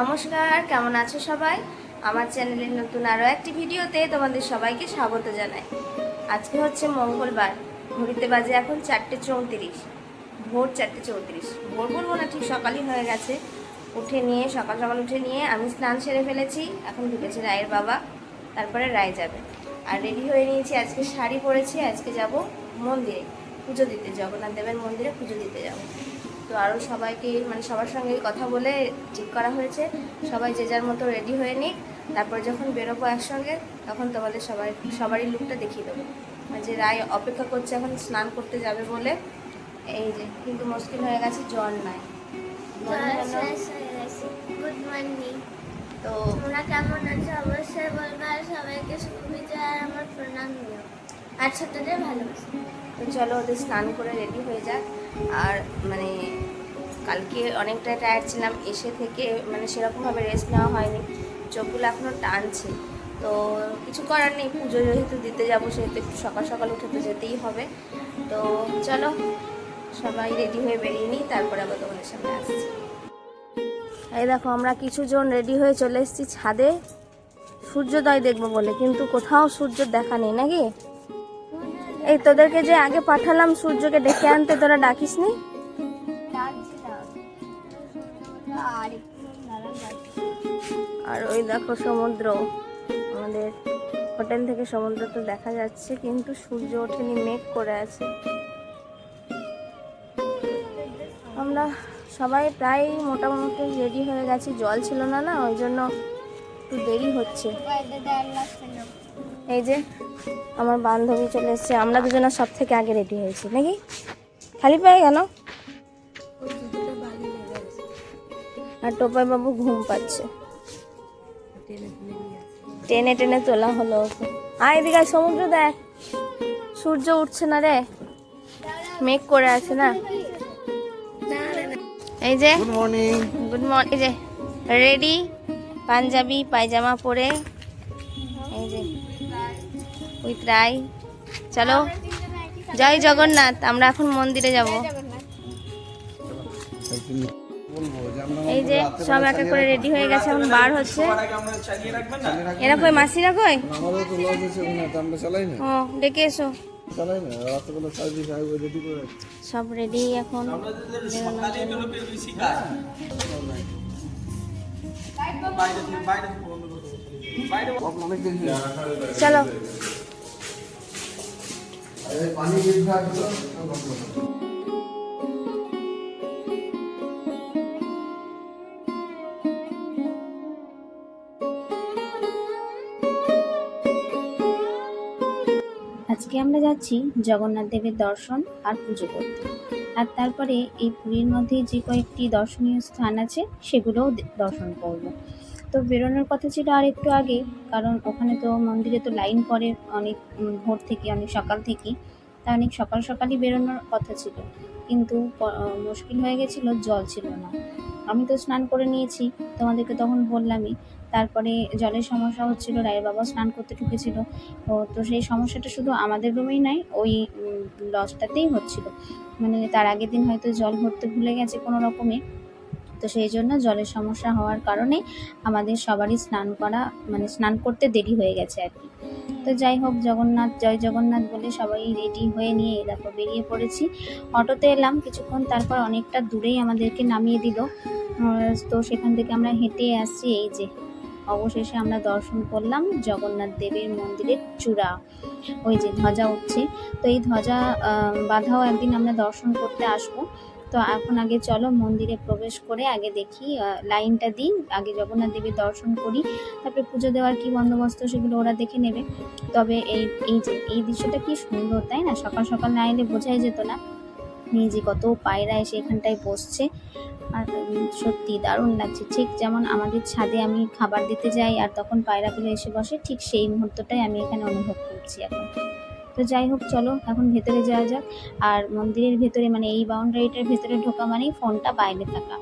নমস্কার, কেমন আছো সবাই? আমার চ্যানেলের নতুন আরও একটি ভিডিওতে তোমাদের সবাইকে স্বাগত জানাই। আজকে হচ্ছে মঙ্গলবার, ঘড়িতে বাজে এখন চারটে চৌত্রিশ, ভোর চারটে চৌত্রিশ। ভোর বলব না ঠিক সকালই হয়ে গেছে। উঠে নিয়ে, সকাল সকাল উঠে নিয়ে আমি স্নান সেরে ফেলেছি। এখন ঢুকেছে রায়ের বাবা, তারপরে রায় যাবে। আর রেডি হয়ে নিয়েছি, আজকে শাড়ি পরেছি, আজকে যাব মন্দিরে পুজো দিতে, জগন্নাথ দেবের মন্দিরে পুজো দিতে যাব। তো আরও সবাইকে মানে সবার সঙ্গে কথা বলে ঠিক করা হয়েছে। সবাই যে যার মতো রেডি হয়ে নিক তারপর যখন বেরোবো একসঙ্গে তখন তোমাদের সবাই সবারই লুকটা দেখিয়ে দেবো। যে রায় অপেক্ষা করছে এখন স্নান করতে যাবে বলে এই যে কিন্তু মুশকিল হয়ে গেছে জল নাই। গুড মর্নিং তো তোমরা কেমন আছো? অবশ্যই বলবে আর সবাইকে শুভেচ্ছা আর আমার প্রণাম নিও। আর ছোটদের ভালোবাসা। তো চলো ওদের স্নান করে রেডি হয়ে যাক। আর মানে কালকে অনেকটা টায়ার্ড ছিলাম, এসে থেকে মানে সেরকমভাবে রেস্ট নেওয়া হয়নি। চোখগুলো এখনও টানছে। তো কিছু করার নেই, পুজো যেহেতু দিতে যাব, সেহেতু একটু সকাল সকাল উঠে তো যেতেই হবে। তো চলো, সবাই রেডি হয়ে বেরিয়ে নিই, তারপরে আবার তোমাদের সামনে আসছি। এই দেখো, আমরা কিছু জন রেডি হয়ে চলে এসেছি ছাদে। সূর্যোদয় দেখব বলে, কিন্তু কোথাও সূর্য দেখা নেই, নাকি? এই তোদেরকে যে আগে পাঠালাম, সূর্যকে ডেকে আনতে তোরা ডাকিস নি আর ওই দেখো সমুদ্র। আমাদের হোটেল থেকে সমুদ্র তো দেখা যাচ্ছে, কিন্তু সূর্য ওঠেনি, মেঘ করে আছে। আমরা সবাই প্রায় মোটামুটি রেডি হয়ে গেছি। জল ছিল না না, ওই জন্য একটু দেরি হচ্ছে। এই যে আমার বান্ধবী চলে এসেছে। আমরা দুজনে সব থেকে আগে রেডি হয়েছি নাকি? খালি পায়ে গেল আর টোপাই বাবু ঘুম পাচ্ছে। টেনে টেনে তোলা হলো ওকে। আয় এদিকে সমুদ্র দেখ। সূর্য উঠছে না রে। মেঘ করে আছে না। এই যে গুড মর্নিং গুড মর্নিং এই যে রেডি পাঞ্জাবি পায়জামা পরে। এই যে উইথ চলো। জয় জগন্নাথ, আমরা এখন মন্দিরে যাব। এই যে সব এক এক করে রেডি হয়ে গেছে, এখন বার হচ্ছে। এরা কই, মাসিরা কই? ও, ডেকে এসো। সব রেডি এখন। চলো। আজকে আমরা যাচ্ছি জগন্নাথ দেবের দর্শন আর পুজো করতে। আর তারপরে এই পুরীর মধ্যে যে কয়েকটি দর্শনীয় স্থান আছে, সেগুলোও দর্শন করব। তো বেরোনোর কথা ছিল আর একটু আগে, কারণ ওখানে তো মন্দিরে তো লাইন পড়ে অনেক ভোর থেকে, অনেক সকাল থেকে, তা অনেক সকাল সকালই বেরোনোর কথা ছিল। কিন্তু মুশকিল হয়ে গেছিল, জল ছিল না। আমি তো স্নান করে নিয়েছি, তোমাদেরকে তখন বললামই। তারপরে জলের সমস্যা হচ্ছিল, রায়ের বাবা স্নান করতে ঢুকেছিল। তো সেই সমস্যাটা শুধু আমাদের রুমেই নয় ওই লজটাতেই হচ্ছিল। মানে তার আগের দিন হয়তো জল ভরতে ভুলে গেছে কোনো রকমে। তো সেই জন্য জলের সমস্যা হওয়ার কারণে আমাদের সবারই স্নান করা মানে স্নান করতে দেরি হয়ে গেছে আর কি। তো যাই হোক, জগন্নাথ, জয় জগন্নাথ বলে সবাই রেডি হয়ে নিয়ে দেখো বেরিয়ে পড়েছি। অটোতে এলাম, কিছুক্ষণ তারপর অনেকটা দূরেই আমাদেরকে নামিয়ে দিল। তো সেখান থেকে আমরা হেঁটে আসছি, এই যে অবশেষে আমরা দর্শন করলাম জগন্নাথ দেবের মন্দিরের চূড়া। ওই যে ধ্বজা উঠছে। তো এই ধ্বজা বাঁধাও একদিন আমরা দর্শন করতে আসব। তো এখন আগে চলো মন্দিরে প্রবেশ করে আগে দেখি লাইনটা দিই, আগে জগন্নাথ দেবীর দর্শন করি, তারপরে পুজো দেওয়ার কি বন্দোবস্ত সেগুলো ওরা দেখে নেবে। তবে এই এই যে, এই দৃশ্যটা কি সুন্দর, তাই না? সকাল সকাল না এলে বোঝাই যেত না। এই যে কত পায়রা এসে এখানটায় বসছে। আর সত্যি দারুণ লাগছে। ঠিক যেমন আমাদের ছাদে আমি খাবার দিতে যাই আর তখন পায়রাগুলো এসে বসে, ঠিক সেই মুহূর্তটাই আমি এখানে অনুভব করছি এখন। তো যাই হোক, চলো এখন ভেতরে যাওয়া যাক। আর মন্দিরের ভেতরে মানে এই বাউন্ডারিটার ভেতরে ঢোকা মানেই ফোনটা বাইরে থাকা।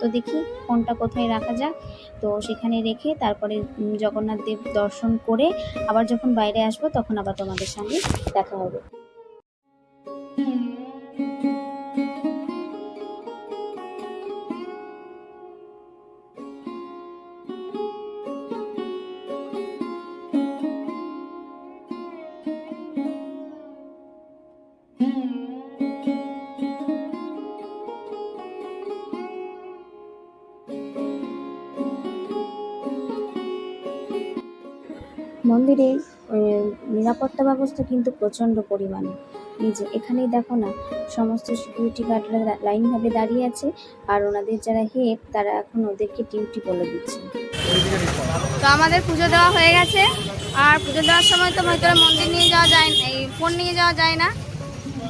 তো দেখি ফোনটা কোথায় রাখা যাক। তো সেখানে রেখে তারপরে জগন্নাথ দেব দর্শন করে আবার যখন বাইরে আসব, তখন আবার তোমাদের সঙ্গে দেখা হবে। মন্দিরে নিরাপত্তা ব্যবস্থা কিন্তু প্রচণ্ড পরিমাণে। এই যে এখানেই দেখো না, সমস্ত সিকিউরিটি গার্ডরা লাইনভাবে দাঁড়িয়ে আছে, আর ওনাদের যারা হেড তারা এখন ওদেরকে ডিউটি বলে দিচ্ছে। তো আমাদের পুজো দেওয়া হয়ে গেছে, আর পুজো দেওয়ার সময় তো ভিতরে মন্দির নিয়ে যাওয়া যায় না এই ফোন নিয়ে যাওয়া যায় না।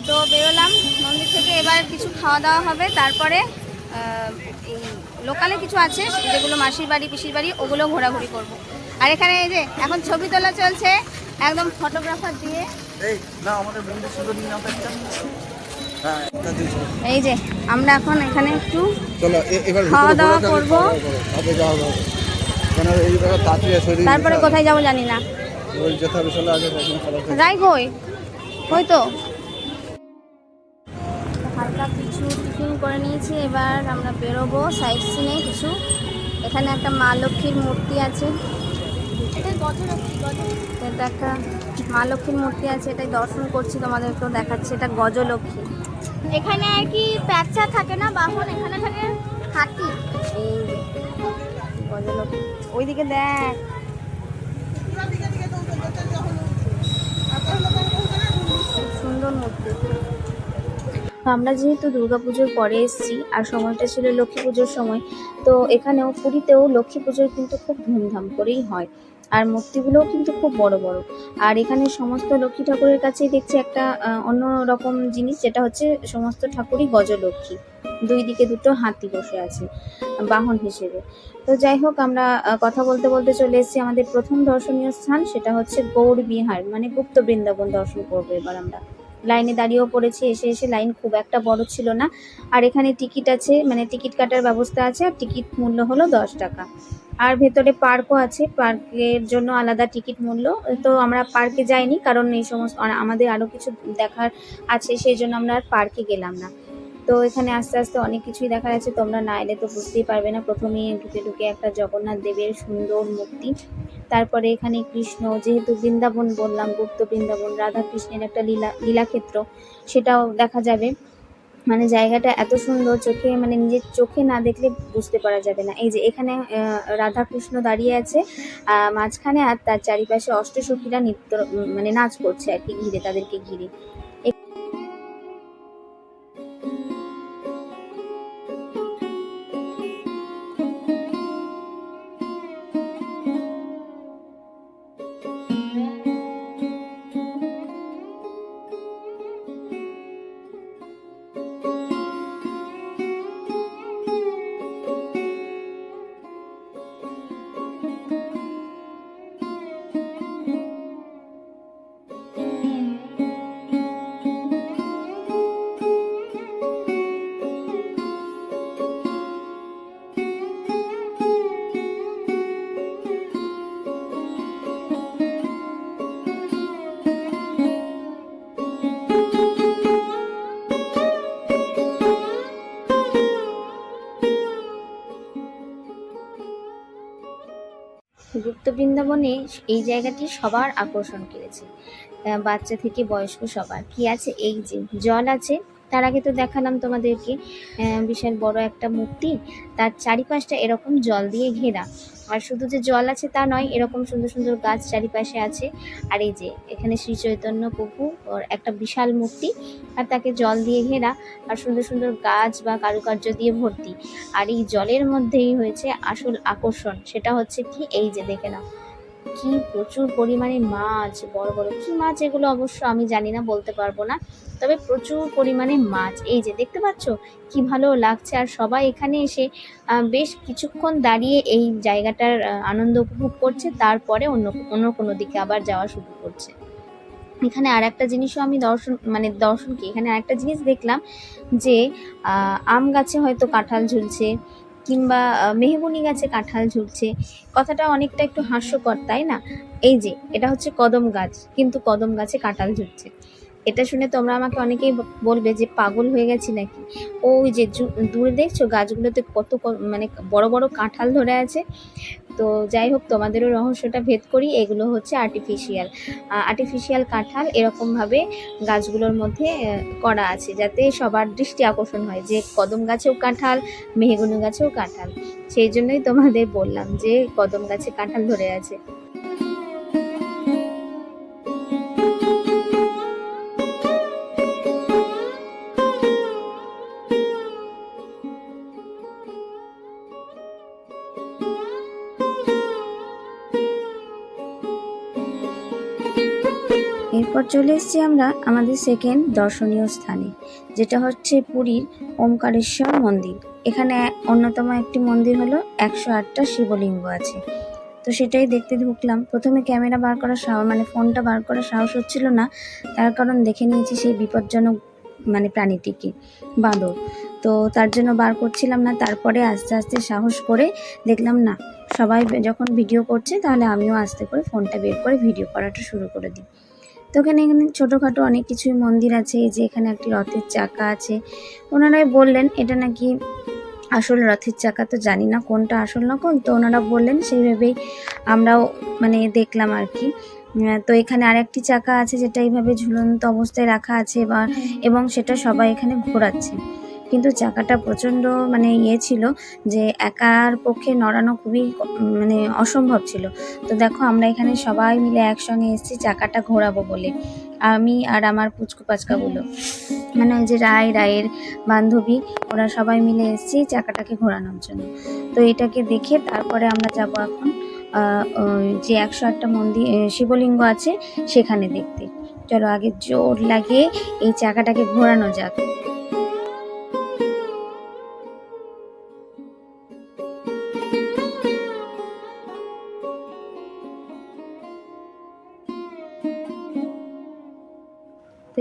তো বেরোলাম, মন্দির থেকে এবার কিছু খাওয়া দাওয়া হবে, তারপরে লোকালে কিছু আছে, যেগুলো মাসির বাড়ি, পিসির বাড়ি, ওগুলো ঘোরাঘুরি করব। আর এখানে এই যে এখন ছবি তোলা চলছে একদম ফটোগ্রাফার দিয়ে। এই হ্যাঁ এই যে আমরা এখন এখানে একটু খাওয়া দাওয়া করব। তারপরে। কোথায় যাব জানি না। যাই কই ওই তো। হালকা কিছু টিফিন করে নিয়েছি এবার আমরা বেরোবো সাইড সিনে কিছু। এখানে একটা মা লক্ষ্মীর মূর্তি আছে। এটা একটা মা লক্ষ্মীর মূর্তি আছে এটাই দর্শন করছি তোমাদেরকেও দেখাচ্ছি এটা গজলক্ষ্মী। এখানে আর কি প্যাঁচা থাকে না বাহন এখানে থাকে হাতি। এই যে গজলক্ষ্মী। ওইদিকে দেখ। সুন্দর মূর্তি। আমরা যেহেতু দুর্গাপুজোর পরে এসেছি আর সময়টা ছিল লক্ষ্মী পুজোর সময় তো এখানেও পুরীতেও লক্ষ্মী পুজোর কিন্তু খুব ধুমধাম করেই হয়। আর মূর্তিগুলোও কিন্তু খুব বড় বড়। আর এখানে সমস্ত লক্ষ্মী ঠাকুরের কাছেই দেখছি একটা অন্য রকম জিনিস, যেটা হচ্ছে সমস্ত ঠাকুরই গজলক্ষ্মী। দুই দিকে দুটো হাতি বসে আছে, বাহন হিসেবে। তো যাই হোক, আমরা কথা বলতে বলতে চলে এসেছি আমাদের প্রথম দর্শনীয় স্থান, সেটা হচ্ছে গৌর বিহার মানে গুপ্ত বৃন্দাবন দর্শন করব এবার আমরা। লাইনে দাঁড়িয়েও পড়েছি, এসে এসে লাইন খুব একটা বড় ছিল না। আর এখানে টিকিট আছে মানে টিকিট কাটার ব্যবস্থা আছে, আর টিকিট মূল্য হলো দশ টাকা। আর ভেতরে পার্কও আছে, পার্কের জন্য আলাদা টিকিট মূল্য। তো আমরা পার্কে যাইনি, কারণ এই সমস্ত আমাদের আরও কিছু দেখার আছে, সেই জন্য আমরা আর পার্কে গেলাম না। তো এখানে আস্তে আস্তে অনেক কিছুই দেখার আছে তোমরা না এলে তো বুঝতেই পারবে না। প্রথমেই ঢুকে ঢুকে একটা জগন্নাথ দেবের সুন্দর মূর্তি, তারপরে এখানে কৃষ্ণ, যেহেতু বৃন্দাবন বললাম, গুপ্ত বৃন্দাবন, রাধা কৃষ্ণের একটা লীলা, লীলাক্ষেত্র, সেটাও দেখা যাবে। মানে জায়গাটা এত সুন্দর, চোখে মানে নিজের চোখে না দেখলে বুঝতে পারা যাবে না। এই যে এখানে রাধা কৃষ্ণ দাঁড়িয়ে আছে মাঝখানে আর তার চারিপাশে অষ্টসখীরা নৃত্য মানে নাচ করছে আর কি, ঘিরে, তাদেরকে ঘিরে। গুপ্ত বৃন্দাবনে এই জায়গাটি সবার আকর্ষণ কেড়েছে বাচ্চা থেকে বয়স্ক সবার। কি আছে? এই যে জল আছে তার আগে তো দেখালাম তোমাদেরকে বিশাল বড় একটা মূর্তি। তার চারিপাশটা এরকম জল দিয়ে ঘেরা। আর শুধু যে জল আছে তা নয়, এরকম সুন্দর সুন্দর গাছ চারিপাশে আছে। আর এই যে, এখানে শ্রী চৈতন্য প্রভু ওর একটা বিশাল মূর্তি, আর তাকে জল দিয়ে ঘেরা, আর সুন্দর সুন্দর গাছ বা কারুকার্য দিয়ে ভর্তি। আর এই জলের মধ্যেই হয়েছে আসল আকর্ষণ, সেটা হচ্ছে কি, এই যে দেখে নাও। কি প্রচুর পরিমাণে মাছ, বড় বড় কি মাছ এগুলো অবশ্য আমি জানি না, বলতে পারব না। তবে প্রচুর পরিমাণে মাছ। এই যে দেখতে পাচ্ছ? কি ভালো লাগছে। আর সবাই এখানে এসে বেশ কিছুক্ষণ দাঁড়িয়ে এই জায়গাটার আনন্দ উপভোগ করছে। তারপরে অন্য অন্য কোনো দিকে আবার যাওয়া শুরু করছে। এখানে আর একটা জিনিসও আমি দর্শন মানে দর্শন কি? এখানে আরেকটা জিনিস দেখলাম যে আম গাছে হয়তো কাঁঠাল ঝুলছে। কিংবা মেহগুনি গাছে কাঁঠাল ঝুলছে, কথাটা অনেকটা একটু হাস্যকর, তাই না? এই যে, এটা হচ্ছে কদম গাছ, কিন্তু কদম গাছে কাঁঠাল ঝুলছে। এটা শুনে তোমরা আমাকে অনেকেই বলবে যে পাগল হয়ে গেছি নাকি? ওই যে দূরে দেখছ গাছগুলোতে কত মানে বড় বড় কাঁঠাল ধরে আছে। তো যাই হোক, তোমাদেরও রহস্যটা ভেদ করি, এগুলো হচ্ছে আর্টিফিশিয়াল আর্টিফিশিয়াল কাঁঠাল এরকমভাবে গাছগুলোর মধ্যে করা আছে যাতে সবার দৃষ্টি আকর্ষণ হয় যে কদম গাছেও কাঁঠাল, মেহগুনি গাছেও কাঁঠাল। সেই জন্যই তোমাদের বললাম যে কদম গাছে কাঁঠাল ধরে আছে। এরপর চলে এসেছি আমরা আমাদের সেকেন্ড দর্শনীয় স্থানে, যেটা হচ্ছে পুরীর ওমকারেশ্বর মন্দির। এখানে অন্যতম একটি মন্দির হলো একশো আটটা শিবলিঙ্গ আছে। তো সেটাই দেখতে ঢুকলাম। প্রথমে ক্যামেরা বার করার সাহস মানে ফোনটা বার করার সাহস হচ্ছিল না। তার কারণ দেখে নিয়েছি সেই বিপজ্জনক মানে প্রাণীটিকে, বাঁদর। তো তার জন্য বার করছিলাম না। তারপরে আস্তে আস্তে সাহস করে দেখলাম, না, সবাই যখন ভিডিও করছে, তাহলে আমিও আস্তে করে ফোনটা বের করে ভিডিও করাটা শুরু করে দিই। তো এখানে এখানে ছোটোখাটো অনেক কিছুই মন্দির আছে, এই যে এখানে একটি রথের চাকা আছে। ওনারাই বললেন, এটা নাকি আসল রথের চাকা? তো জানি না কোনটা আসল নকল তো ওনারা বললেন সেইভাবেই আমরাও মানে দেখলাম আর কি। তো এখানে আরেকটি চাকা আছে, যেটা এইভাবে ঝুলন্ত অবস্থায় রাখা আছে, বা এবং সেটা সবাই এখানে ঘোরাচ্ছে। কিন্তু চাকাটা প্রচণ্ড মানে ইয়ে ছিল যে একার পক্ষে নড়ানো খুবই মানে অসম্ভব ছিল। তো দেখো আমরা এখানে সবাই মিলে একসঙ্গে এসেছি চাকাটা ঘোরাবো বলে। আমি আর আমার পুচকু পাচকাগুলো মানে ওই যে রায়, রায়ের বান্ধবী, ওরা সবাই মিলে এসেছি চাকাটাকে ঘোরানোর জন্য। তো এটাকে দেখে তারপরে আমরা যাব এখন যে একশো আটটা মন্দির শিবলিঙ্গ আছে সেখানে দেখতে। চলো আগে জোর লাগিয়ে এই চাকাটাকে ঘোরানো যাক।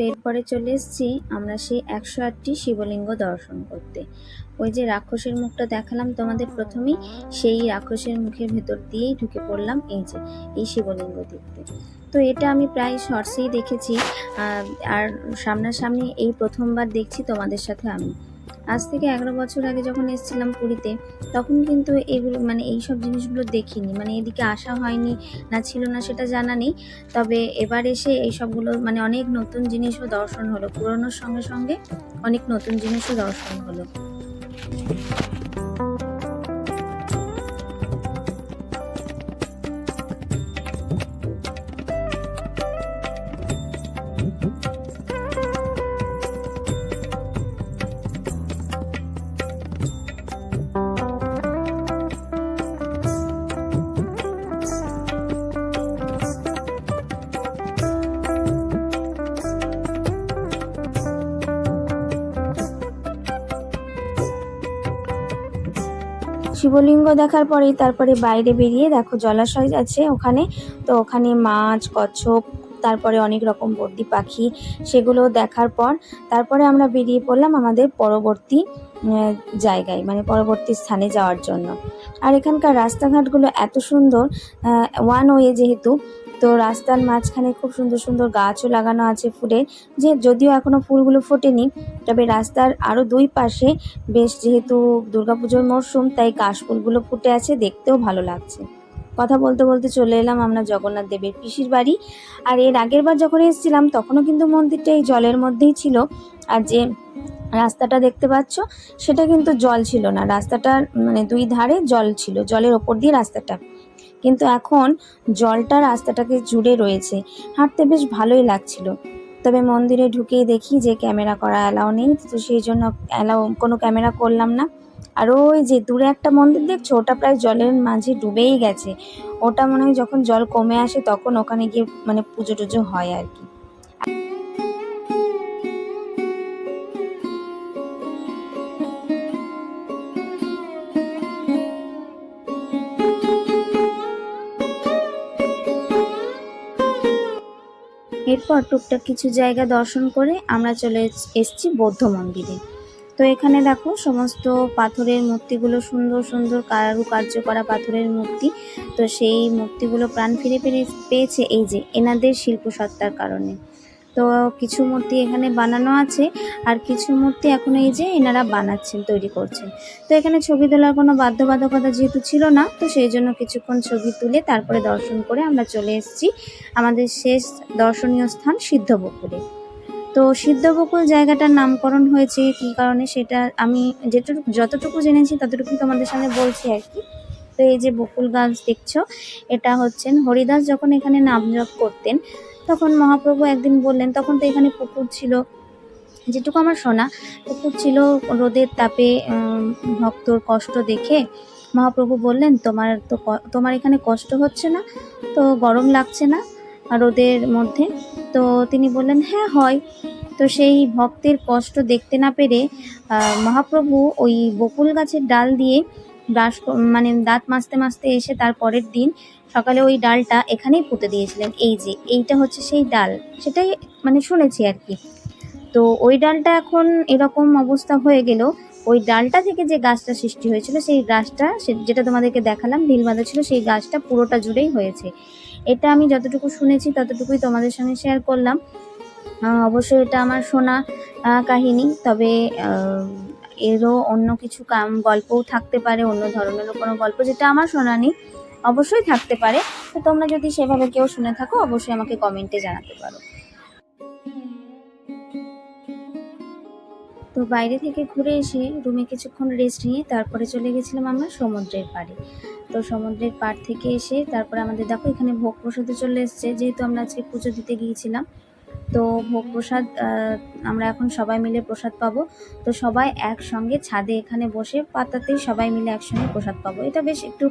এরপরে চলে এসেছি আমরা সেই একশো আটটি শিবলিঙ্গ দর্শন করতে। ওই যে রাক্ষসের মুখটা দেখালাম তোমাদের প্রথমেই, সেই রাক্ষসের মুখের ভেতর দিয়েই ঢুকে পড়লাম এই যে, এই শিবলিঙ্গ দেখতে। তো এটা আমি প্রায় শর্টসেই দেখেছি আর সামনাসামনি এই প্রথমবার দেখছি তোমাদের সাথে আমি। আজ থেকে এগারো বছর আগে যখন এসেছিলাম পুরীতে, তখন কিন্তু এগুলো মানে এই সব জিনিসগুলো দেখিনি। মানে এদিকে আসা হয়নি, না ছিল না সেটা জানা নেই। তবে এবার এসে এই সবগুলো মানে অনেক নতুন জিনিসও দর্শন হলো। পুরনোর সঙ্গে সঙ্গে অনেক নতুন জিনিসও দর্শন হলো। শিবলিঙ্গ দেখার পরেই তারপরে বাইরে বেরিয়ে দেখো জলাশয় আছে ওখানে। তো ওখানে মাছ, কচ্ছপ, তারপরে অনেক রকম বর্দি পাখি, সেগুলো দেখার পর তারপরে আমরা বেরিয়ে পড়লাম আমাদের পরবর্তী জায়গায় মানে পরবর্তী স্থানে যাওয়ার জন্য। আর এখানকার রাস্তাঘাটগুলো এত সুন্দর ওয়ান ওয়ে যেহেতু তো রাস্তার মাঝখানে খুব সুন্দর সুন্দর গাছও লাগানো আছে ফুলের যে যদিও এখনও ফুলগুলো ফোটেনি, তবে রাস্তার আরও দুই পাশে বেশ যেহেতু দুর্গাপুজোর মরশুম, তাই কাশফুলগুলো ফুটে আছে, দেখতেও ভালো লাগছে। কথা বলতে বলতে চলে এলাম আমরা জগন্নাথ দেবের পিসির বাড়ি। আর এর আগের বার যখন এসেছিলাম, তখনও কিন্তু মন্দিরটা এই জলের মধ্যেই ছিল। আর যে রাস্তাটা দেখতে পাচ্ছ, সেটা কিন্তু জল ছিল না। রাস্তাটার মানে দুই ধারে জল ছিল, জলের ওপর দিয়ে রাস্তাটা কিন্তু এখন জলটা রাস্তাটাকে জুড়ে রয়েছে। হাঁটতে বেশ ভালোই লাগছিল। তবে মন্দিরে ঢুকেই দেখি যে ক্যামেরা করা অ্যালাও নেই, তো সেই জন্য অ্যালাও কোনো ক্যামেরা করলাম না। আর ওই যে দূরে একটা মন্দির দেখছ? ওটা প্রায় জলের মাঝে ডুবেই গেছে। ওটা মনে হয় যখন জল কমে আসে তখন ওখানে গিয়ে মানে পুজো টুজো হয় আর কি। এরপর টুকটাক কিছু জায়গা দর্শন করে আমরা চলে এসছি বৌদ্ধ মন্দিরে। তো এখানে দেখো সমস্ত পাথরের মূর্তিগুলো, সুন্দর সুন্দর কারুকার্য করা পাথরের মূর্তি। তো সেই মূর্তিগুলো প্রাণ ফিরে ফিরে পেয়েছে এই যে এনাদের শিল্পসত্তার কারণে। তো কিছু মূর্তি এখানে বানানো আছে আর কিছু মূর্তি এখন এই যে এনারা বানাচ্ছেন, তৈরি করছেন। তো এখানে ছবি তোলার কোনো বাধ্যবাধকতা যেহেতু ছিল না, তো সেই জন্য কিছুক্ষণ ছবি তুলে তারপরে দর্শন করে আমরা চলে এসেছি আমাদের শেষ দর্শনীয় স্থান সিদ্ধবকুলে। তো সিদ্ধবকুল জায়গাটার নামকরণ হয়েছে, কী কারণে সেটা আমি যেটুকু যতটুকু জেনেছি ততটুকু তোমাদের সামনে বলছি আর কি। তো এই যে বকুল গাছ দেখছ, এটা হচ্ছেন হরিদাস যখন এখানে নাম জপ করতেন তখন মহাপ্রভু একদিন বললেন, তখন তো এখানে পুকুর ছিল। যেটুকু আমার শোনা, পুকুর ছিল রোদের তাপে ভক্তর কষ্ট দেখে। মহাপ্রভু বললেন, তোমার তো তোমার এখানে কষ্ট হচ্ছে না, তো গরম লাগছে না রোদের মধ্যে। তো তিনি বললেন হ্যাঁ হয়। তো সেই ভক্তের কষ্ট দেখতে না পেরে মহাপ্রভু ওই বকুল গাছের ডাল দিয়ে ব্রাশ মানে দাঁত মাজতে মাজতে এসে তার পরের দিন সকালে ওই ডালটা এখানেই পুঁতে দিয়েছিলেন। এই যে, এইটা হচ্ছে সেই ডাল। সেটাই মানে শুনেছি আর কি। তো ওই ডালটা এখন এরকম অবস্থা হয়ে গেল। ওই ডালটা থেকে যে গাছটা সৃষ্টি হয়েছিল, সেই গাছটা যেটা তোমাদেরকে দেখালাম ঢিল বাঁধা ছিল, সেই গাছটা পুরোটা জুড়েই হয়েছে। এটা আমি যতটুকু শুনেছি, ততটুকুই তোমাদের সঙ্গে শেয়ার করলাম। অবশ্যই এটা আমার শোনা কাহিনী। তবে এরও অন্য কিছু কাম, গল্পও থাকতে পারে, অন্য ধরনেরও কোনো গল্প, যেটা আমার শোনা নেই। অবশ্যই থাকতে পারে। তো তোমরা যদি সেভাবে কেউ শুনে থাকো, অবশ্যই আমাকে কমেন্টে জানাতে পারো। তো বাইরে থেকে ঘুরে এসে রুমে কিছুক্ষণ রেস্ট নিয়ে তারপরে চলে গেছিলাম আমরা সমুদ্রের পাড়ে। তো সমুদ্রের পাড় থেকে এসে তারপরে আমাদের দেখো এখানে ভোগ প্রসাদে চলে এসছে। যেহেতু আমরা আজকে পুজো দিতে গিয়েছিলাম তো ভোগ প্রসাদ আমরা এখন সবাই মিলে প্রসাদ পাবো। তো সবাই একসঙ্গে ছাদে এখানে বসে পাতাতেই সবাই মিলে একসঙ্গে প্রসাদ পাবো। এটা বেশ একটু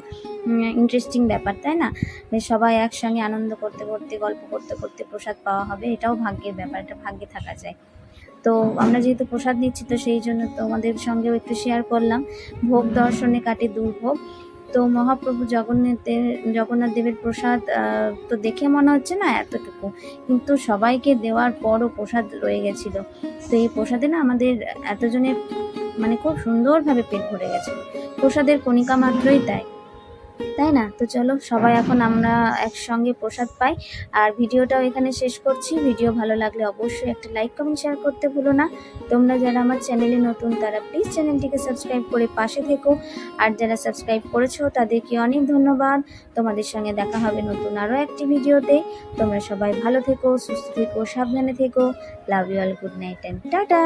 ইন্টারেস্টিং ব্যাপার, তাই না? বেশ সবাই একসঙ্গে আনন্দ করতে করতে, গল্প করতে করতে প্রসাদ পাওয়া হবে। এটাও ভাগ্যের ব্যাপার, এটা ভাগ্যে থাকা যায়। তো আমরা যেহেতু প্রসাদ নিচ্ছি, তো সেই জন্য তোমাদের সঙ্গেও একটু শেয়ার করলাম। ভোগ দর্শনে কাটে দুর্ভোগ। তো মহাপ্রভু জগন্নাথের, জগন্নাথ দেবের প্রসাদ তো দেখে মনে হচ্ছে না এতটুকু। কিন্তু সবাইকে দেওয়ার পরও প্রসাদ রয়ে গেছিল। তো এই প্রসাদে না আমাদের এতজনের মানে খুব সুন্দরভাবে পেট ভরে গেছে। প্রসাদের কণিকা মাত্রই তাই তাই না? তো চলো, সবাই এখন আমরা একসঙ্গে প্রসাদ পাই। আর ভিডিওটাও এখানে শেষ করছি। ভিডিও ভালো লাগলে অবশ্যই একটা লাইক, কমেন্ট শেয়ার করতে ভুলো না। তোমরা যারা আমার চ্যানেলে নতুন, তারা প্লিজ চ্যানেলটিকে সাবস্ক্রাইব করে পাশে থেকো। আর যারা সাবস্ক্রাইব করেছ, তাদেরকে অনেক ধন্যবাদ। তোমাদের সঙ্গে দেখা হবে নতুন আরও একটি ভিডিওতে। তোমরা সবাই ভালো থেকো, সুস্থ থেকো, সাবধানে থেকো। Love you all good night and tata